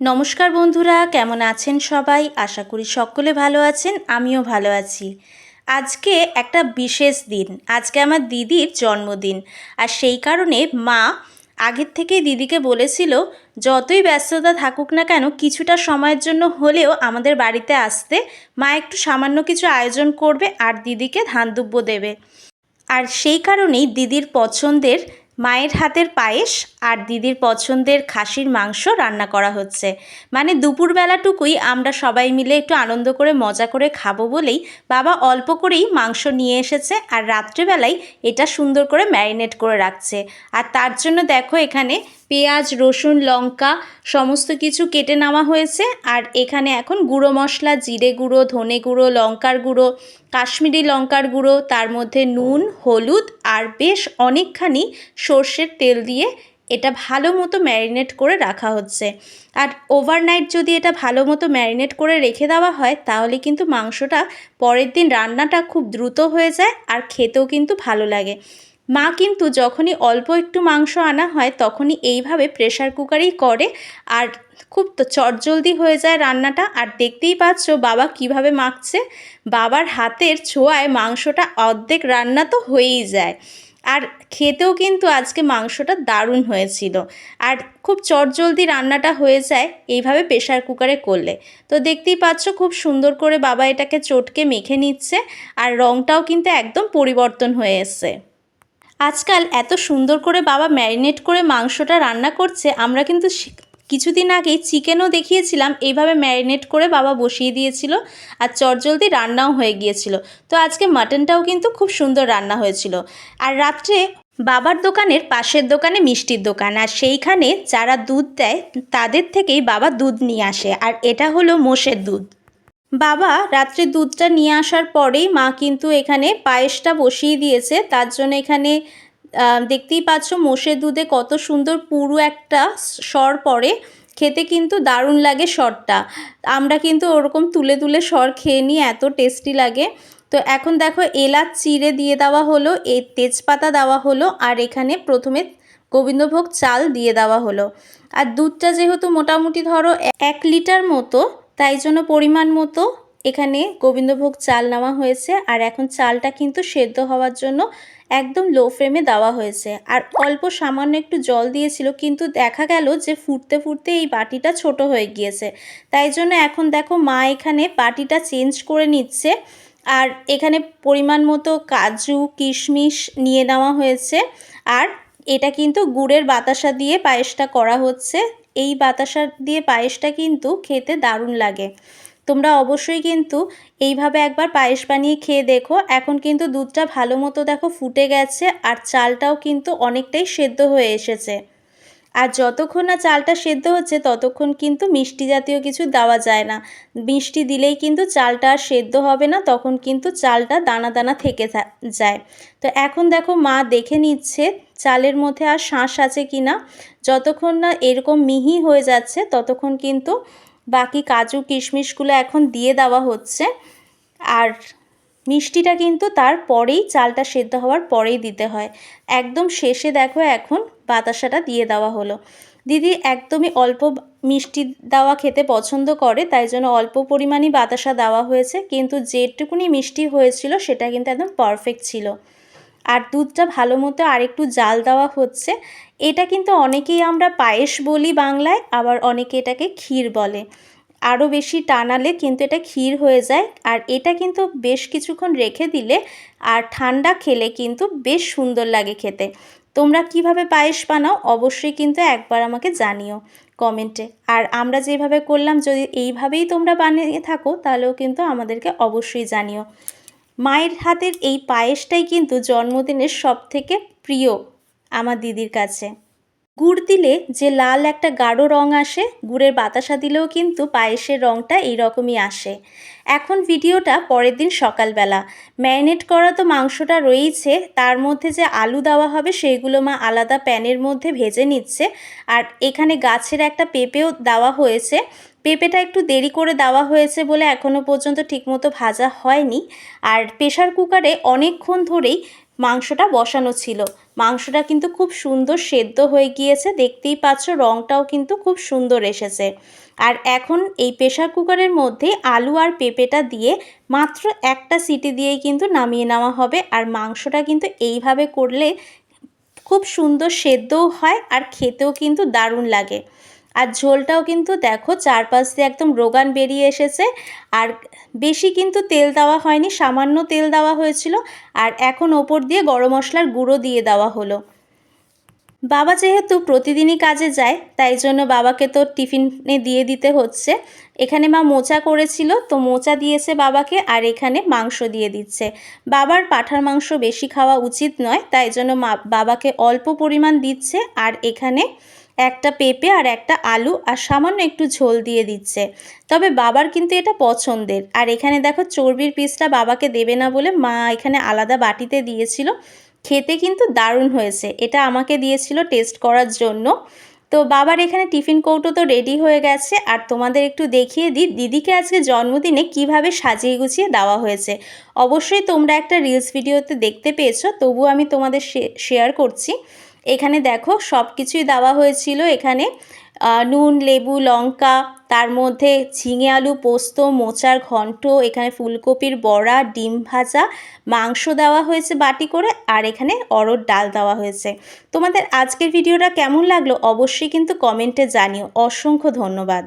নমস্কার বন্ধুরা, কেমন আছেন সবাই? আশা করি সকলে ভালো আছেন, আমিও ভালো আছি। আজকে একটা বিশেষ দিন, আজকে আমার দিদির জন্মদিন। আর সেই কারণে মা আগের থেকেই দিদিকে বলেছিল, যতই ব্যস্ততা থাকুক না কেন, কিছুটা সময়ের জন্য হলেও আমাদের বাড়িতে আসতে মা একটু সামান্য কিছু আয়োজন করবে আর দিদিকে ধান দুব্য দেবে। আর সেই কারণেই দিদির পছন্দের মায়ের হাতের পায়েস আর দিদির পছন্দের খাসির মাংস রান্না করা হচ্ছে। মানে দুপুরবেলাটুকুই আমরা সবাই মিলে একটু আনন্দ করে, মজা করে খাব বলেই বাবা অল্প করেই মাংস নিয়ে এসেছে আর রাত্রেবেলায় এটা সুন্দর করে ম্যারিনেট করে রাখছে। আর তার জন্য দেখো এখানে পেঁয়াজ, রসুন, লঙ্কা সমস্ত কিছু কেটে নেওয়া হয়েছে। আর এখানে এখন গুঁড়ো মশলা, জিরে গুঁড়ো, ধনে গুঁড়ো, লঙ্কার গুঁড়ো, কাশ্মীরি লঙ্কার গুঁড়ো, তার মধ্যে নুন, হলুদ আর বেশ অনেকখানি সর্ষের তেল দিয়ে এটা ভালো মতো ম্যারিনেট করে রাখা হচ্ছে। আর ওভারনাইট যদি এটা ভালো মতো ম্যারিনেট করে রেখে দেওয়া হয়, তাহলে কিন্তু মাংসটা পরের দিন রান্নাটা খুব দ্রুত হয়ে যায় আর খেতেও কিন্তু ভালো লাগে। মা কিন্তু যখনই অল্প একটু মাংস আনা হয়, তখনই এইভাবে প্রেশার কুকারেই করে আর খুব তো চটজলদি হয়ে যায় রান্নাটা। আর দেখতেই পাচ্ছ বাবা কীভাবে মাখছে। বাবার হাতের ছোঁয়ায় মাংসটা অর্ধেক রান্না তো হয়েই যায়। আর খেতেও কিন্তু আজকে মাংসটা দারুণ হয়েছিল। আর খুব চটজলদি রান্নাটা হয়ে যায়, এইভাবে প্রেশার কুকারে করলে। তো দেখতেই পাচ্ছ খুব সুন্দর করে বাবা এটাকে চটকে মেখে নিচ্ছে। আর রঙটাও কিন্তু একদম পরিবর্তন হয়ে এসছে। আজকাল এত সুন্দর করে বাবা ম্যারিনেট করে মাংসটা রান্না করছে, আমরা কিন্তু কিছুদিন আগেই চিকেনও দেখিয়েছিলাম, এইভাবে ম্যারিনেট করে বাবা বসিয়ে দিয়েছিল আর চটজলদি রান্নাও হয়ে গিয়েছিল। তো আজকে মাটনটাও কিন্তু খুব সুন্দর রান্না হয়েছিল। আর রাত্রে বাবার দোকানের পাশের দোকানে মিষ্টির দোকান, আর সেইখানে যারা দুধ দেয়, তাদের থেকেই বাবা দুধ নিয়ে আসে, আর এটা হলো মোষের দুধ। বাবা, রাত্রে দুধটা নিয়ে আসার পরেই মা কিন্তু এখানে পায়েসটা বসিয়ে দিয়েছে। তার জন্য এখানে দেখতেই পাচ্ছ মোষের দুধে কত সুন্দর পুরু একটা স্বর পড়ে। খেতে কিন্তু দারুণ লাগে স্বরটা। আমরা কিন্তু ওরকম তুলে তুলে স্বর খেয়ে নিই এত টেস্টি লাগে। তো এখন দেখো এলাচ চিড়ে দিয়ে দেওয়া হলো, এ তেজপাতা দেওয়া হলো, আর এখানে প্রথমে গোবিন্দভোগ চাল দিয়ে দেওয়া হলো। আর দুধটা যেহেতু মোটামুটি ধরো এক লিটার মতো তাই জন্য পরিমাণ মতো এখানে গোবিন্দভোগ চাল নেওয়া হয়েছে। আর এখন চালটা কিন্তু সেদ্ধ হওয়ার জন্য একদম লো ফ্লেমে দেওয়া হয়েছে। আর অল্প সামান্য একটু জল দিয়েছিল, কিন্তু দেখা গেল যে ফুটতে ফুটতে এই বাটিটা ছোট হয়ে গিয়েছে। তাই জন্য এখন দেখো মা এখানে বাটিটা চেঞ্জ করে নিচ্ছে। আর এখানে পরিমাণ মতো কাজু, কিশমিশ নিয়ে নেওয়া হয়েছে। আর এটা কিন্তু গুড়ের বাতাসা দিয়ে পায়েসটা করা হচ্ছে। এই বাতাসা দিয়ে পায়েসটা কিন্তু খেতে দারুণ লাগে। তোমরা অবশ্যই কিন্তু এইভাবে একবার পায়েস বানিয়ে খেয়ে দেখো। এখন কিন্তু দুধটা ভালো মতো দেখো ফুটে গেছে আর চালটাও কিন্তু অনেকটাই সেদ্ধ হয়ে এসেছে। আর যতক্ষণ না চালটা সেদ্ধ হচ্ছে ততক্ষণ কিন্তু মিষ্টি জাতীয় কিছু দেওয়া যায় না। মিষ্টি দিলেই কিন্তু চালটা আর সেদ্ধ হবে না, তখন কিন্তু চালটা দানা দানা থেকে যায়। তো এখন দেখো মা দেখে নিচ্ছে চালের মধ্যে আর শাঁস আছে কি না, যতক্ষণ না এরকম মিহি হয়ে যাচ্ছে, ততক্ষণ কিন্তু বাকি কাজু, কিশমিশগুলো এখন দিয়ে দেওয়া হচ্ছে। আর মিষ্টিটা কিন্তু তার পরেই চালটা সেদ্ধ হওয়ার পরেই দিতে হয়। একদম শেষে দেখো এখন বাতাসাটা দিয়ে দেওয়া হলো। দিদি একদমই অল্প মিষ্টি দেওয়া খেতে পছন্দ করে, তাই জন্য অল্প পরিমাণই বাতাসা দেওয়া হয়েছে, কিন্তু যেটুকুনি মিষ্টি হয়েছিল সেটা কিন্তু একদম পারফেক্ট ছিল। আর দুধটা ভালো মতো আরেকটু জাল দেওয়া হচ্ছে। এটা কিন্তু অনেকেই আমরা পায়েস বলি বাংলায়, আবার অনেকে এটাকে ক্ষীর বলে। আরও বেশি টানালে কিন্তু এটা ক্ষীর হয়ে যায়। আর এটা কিন্তু বেশ কিছুক্ষণ রেখে দিলে আর ঠান্ডা খেলে কিন্তু বেশ সুন্দর লাগে খেতে। তোমরা কীভাবে পায়েস বানাও অবশ্যই কিন্তু একবার আমাকে জানিও কমেন্টে। আর আমরা যেভাবে করলাম যদি এইভাবেই তোমরা বানিয়ে থাকো তাহলেও কিন্তু আমাদেরকে অবশ্যই জানিও। মায়ের হাতের এই পায়েসটাই কিন্তু জন্মদিনের সবথেকে প্রিয় আমার দিদির কাছে। গুড় দিলে যে লাল একটা গাঢ় রং আসে, গুড়ের বাতাসা দিলেও কিন্তু পায়েসের রঙটা এইরকমই আসে। এখন ভিডিওটা পরের দিন সকালবেলা। ম্যারিনেট করা তো মাংসটা রয়েইছে, তার মধ্যে যে আলু দেওয়া হবে সেইগুলো মা আলাদা প্যানের মধ্যে ভেজে নিচ্ছে। আর এখানে গাছের একটা পেঁপেও দেওয়া হয়েছে। পেঁপেটা একটু দেরি করে দেওয়া হয়েছে বলে এখনও পর্যন্ত ঠিকমতো ভাজা হয়নি। আর প্রেশার কুকারে অনেকক্ষণ ধরেই মাংসটা বসানো ছিল। মাংসটা কিন্তু খুব সুন্দর সেদ্ধ হয়ে গিয়েছে, দেখতেই পাচ্ছ রঙটাও কিন্তু খুব সুন্দর এসেছে। আর এখন এই প্রেশার কুকারের মধ্যে আলু আর পেঁপেটা দিয়ে মাত্র একটা সিটি দিয়েই কিন্তু নামিয়ে নেওয়া হবে। আর মাংসটা কিন্তু এইভাবে করলে খুব সুন্দর সেদ্ধও হয় আর খেতেও কিন্তু দারুণ লাগে। আর ঝোলটাও কিন্তু দেখো চারপাশ দিয়ে একদম রোগান বেরিয়ে এসেছে। আর বেশি কিন্তু তেল দেওয়া হয়নি, সামান্য তেল দেওয়া হয়েছিল। আর এখন ওপর দিয়ে গরম মশলার গুঁড়ো দিয়ে দেওয়া হলো। বাবা যেহেতু প্রতিদিনই কাজে যায়, তাই জন্য বাবাকে তো টিফিনে দিয়ে দিতে হচ্ছে। এখানে মা মোচা করেছিল, তো মোচা দিয়েছে বাবাকে আর এখানে মাংস দিয়ে দিচ্ছে। বাবার পাঠার মাংস বেশি খাওয়া উচিত নয়, তাই জন্য মা বাবাকে অল্প পরিমাণ দিচ্ছে। আর এখানে একটা পেঁপে আর একটা আলু আর সামান্য একটু ঝোল দিয়ে দিচ্ছে। তবে বাবার কিন্তু এটা পছন্দের। আর এখানে দেখো চর্বির পিসটা বাবাকে দেবে না বলে মা এখানে আলাদা বাটিতে দিয়েছিল। খেতে কিন্তু দারুণ হয়েছে। এটা আমাকে দিয়েছিল টেস্ট করার জন্য। তো বাবার এখানে টিফিন কৌটো তো রেডি হয়ে গেছে। আর তোমাদের একটু দেখিয়ে দিই দিদিকে আজকে জন্মদিনে কীভাবে সাজিয়ে গুছিয়ে দেওয়া হয়েছে। অবশ্যই তোমরা একটা রিলস ভিডিওতে দেখতে পেয়েছ। তবু আমি তোমাদের শেয়ার করছি। এখানে দেখো সব কিছুই দেওয়া হয়েছিল এখানে। নুন, লেবু, লঙ্কা, তার মধ্যে ঝিঙে আলু, পোস্ত, মোচার ঘন্ট, এখানে ফুলকপির বড়া, ডিম ভাজা, মাংস দেওয়া হয়েছে বাটি করে, আর এখানে অরড় ডাল দেওয়া হয়েছে। তোমাদের আজকের ভিডিওটা কেমন লাগল অবশ্যই কিন্তু কমেন্টে জানিও। অসংখ্য ধন্যবাদ।